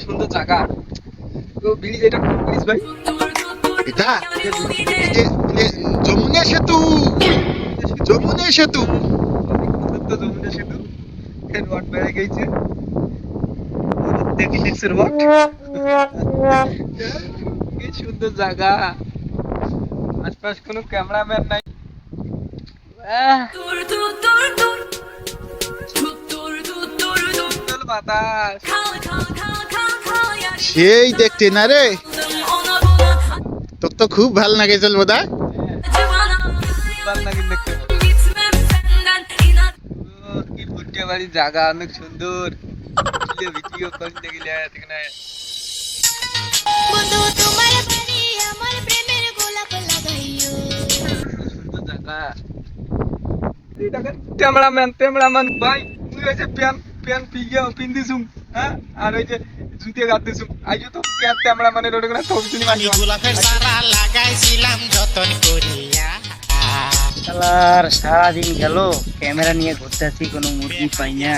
সুন্দর জায়গা। তো ব্রিজ এটা কোন ব্রিজ ভাই? এটা? যমুনা সেতু। যমুনা সেতু। তো যমুনা সেতু। রড বেড়ে গেছে। দেখি রড কি সুন্দর জায়গা। আশপাশ কোনো ক্যামেরাম্যান নাই। আহ, সেই দেখতে না রে। তোর তো খুব ভালো বোধ লাগে ভুট্টে বাড়ি জায়গা অনেক সুন্দর ভিডিও করতে গেলে এখানে বন্ধু তোমার সুন্দর জায়গা ক্যামেরাম্যান ক্যামেরাম্যান, ভাই মুই হইছে প্যান প্যান পিগে পিন্দিছুম হ্যাঁ? আর ওই যে জুতে গাতিছুম আইজো তো ক্যাপ ক্যামেরাম্যানের ওটা করে ছবি তুলি মারি গোলাপের সারা লাগাইছিলাম যতন করিয়া। শালার সারাদিন গেল ক্যামেরা নিয়ে ঘুরতে আছি কোনো মুরগি পাই না।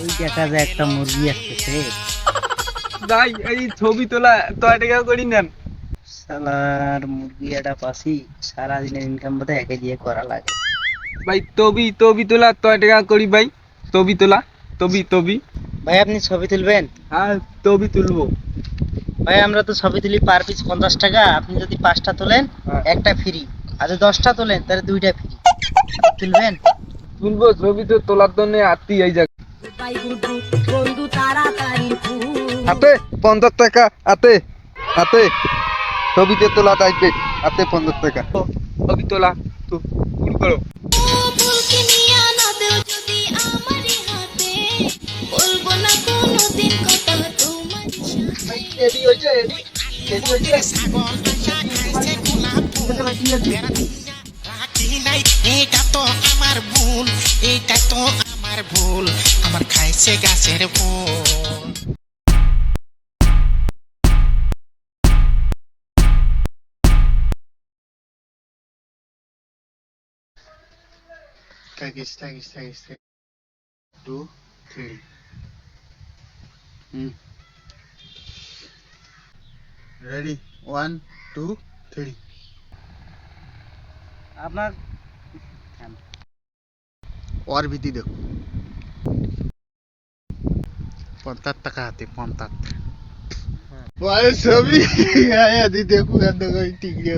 ওই দেখা যায় একটা মুরগি আসতেছে। ভাই এই ছবি তোলা তো এটা করি নেন? শালার মুরগি একটা পাসি সারাদিনের ইনকাম বোধহয় একে দিয়ে করা লাগে। ভাই তবি তবি তোলা তো টাকা করি ভাই? তবি তোলা তবি তবি ভাই আপনি ছবি তুলবেন? হ্যাঁ তবি তুলবো। ভাই আমরা তো ছবি তুলি পার পিস পঞ্চাশ টাকা আপনি যদি পাঁচটা তোলেন হ্যাঁ। একটা ফ্রি আর যদি দশটা তোলেন তাহলে দুইটা ফ্রি তুলবেন? তুলবো ছবি তো তোলার জন্য আত্মি এই জায়গা তাড়াতাড়ি হাতে পঞ্চাশ টাকা হাতে হাতে। ছবিতে তোলা থাকবে হাতে পঞ্চাশ টাকা। ছবি তোলা তো শুরু করো। এটা তো আমার ভুল এটা তো আমার ভুল আমার খাইছে গাছের ফুল থাকিস থাকিস থাকিস two three hmm ready one two three আপনার ওর ভীতি দেখো পঞ্চাশ টাকা হাতে পঞ্চাশ ওয়াই ছবি আয়া দি দেখু গান কই ঠিক রে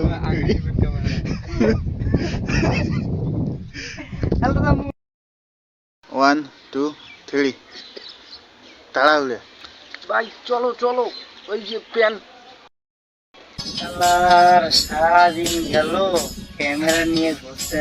ওয়ান টু থ্রি তাড়াহুড়ে ভাই চলো চলো। ওই যে প্যান। সারাদিন গেল ক্যামেরা নিয়ে ঘুরতে